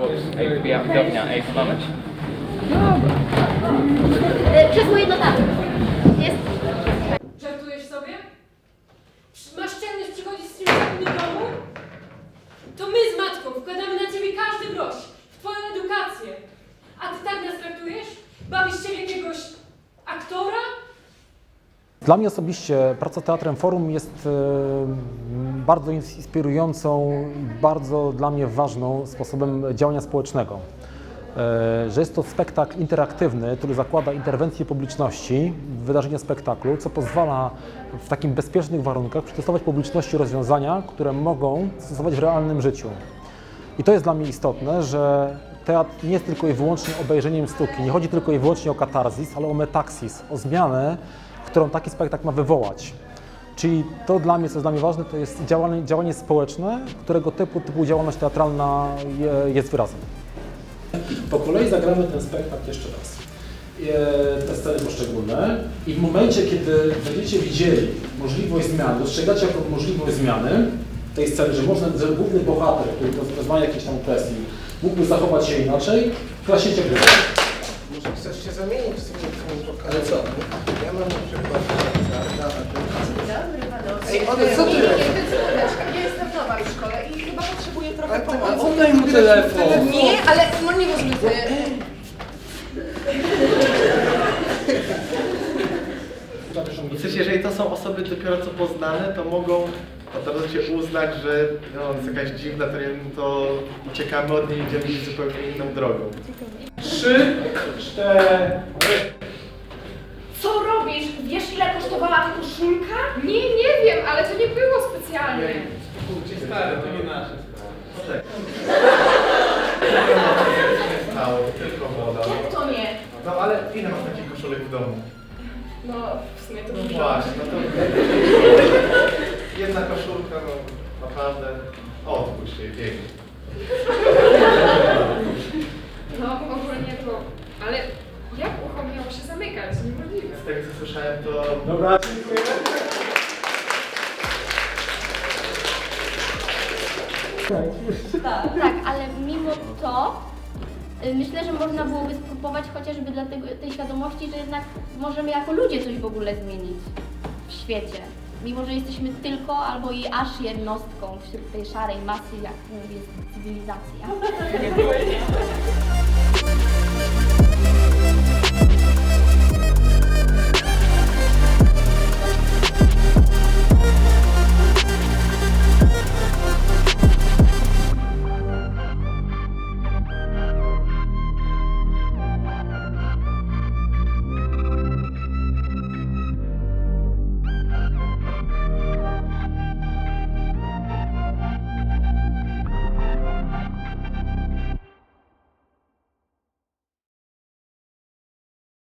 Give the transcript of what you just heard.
Ej, ja, widownia, ej? E, Krzesło jedno tam. Jest. Żartujesz sobie? Masz czelność przychodzić z czymś do domu? To my z matką wkładamy na ciebie każdy grosz, w twoją edukację. A ty tak nas traktujesz? Bawisz się Dla mnie osobiście praca Teatrem Forum jest e, bardzo inspirującą i bardzo dla mnie ważną sposobem działania społecznego. E, Że jest to spektakl interaktywny, który zakłada interwencję publiczności w wydarzenie spektaklu, co pozwala w takim bezpiecznych warunkach przetestować publiczności rozwiązania, które mogą stosować w realnym życiu. I to jest dla mnie istotne, że teatr nie jest tylko i wyłącznie obejrzeniem sztuki, nie chodzi tylko i wyłącznie o katarzis, ale o metaksis, o zmianę, którą taki spektakl ma wywołać. Czyli to dla mnie, co jest dla mnie ważne, to jest działanie, działanie społeczne, którego typu, typu działalność teatralna je, jest wyrazem. Po kolei zagramy ten spektakl jeszcze raz. E, Te sceny poszczególne i w momencie, kiedy będziecie widzieli możliwość zmiany, dostrzegacie jako możliwość zmiany tej sceny, że można, że główny bohater, który doznaje jakiejś tam presji, mógłby zachować się inaczej, klasicie grę. Może chcesz się zamienić z tymi Ale co? Ja mam na przykład. Ej, Ode, co ty robisz? Ja jestem nowa w szkole i chyba potrzebuję trochę Ale pomocy. a oddaj mu telefon. Nie, ale no nie możliwe. W sensie, jeżeli to są osoby dopiero co poznane, to mogą od razu się uznać, że no, jest jakaś dziwna, to, nie wiem, to uciekamy od niej i idziemy zupełnie inną drogą. Trzy, cztery. Co robisz? Wiesz ile kosztowała ta koszulka? Nie, nie wiem, ale to nie było specjalnie. Kurczę, stary, to nie nasze No tak. Stało, tylko woda. Jak to nie? No ale ile masz takich koszulek w domu? No, w sumie to No dużo. właśnie, no to... Jedna koszulka, no naprawdę... Odpuść się, biegnie. No, ogólnie to... Ale jak ucho miało się zamykać? Niemożliwe. Z tego co słyszałem, to... Dobra, Tak, ale mimo to y, myślę, że można byłoby spróbować chociażby dla tego, tej świadomości, że jednak możemy jako ludzie coś w ogóle zmienić w świecie. Mimo, że jesteśmy tylko albo i aż jednostką wśród tej szarej masy, jaką jest cywilizacja.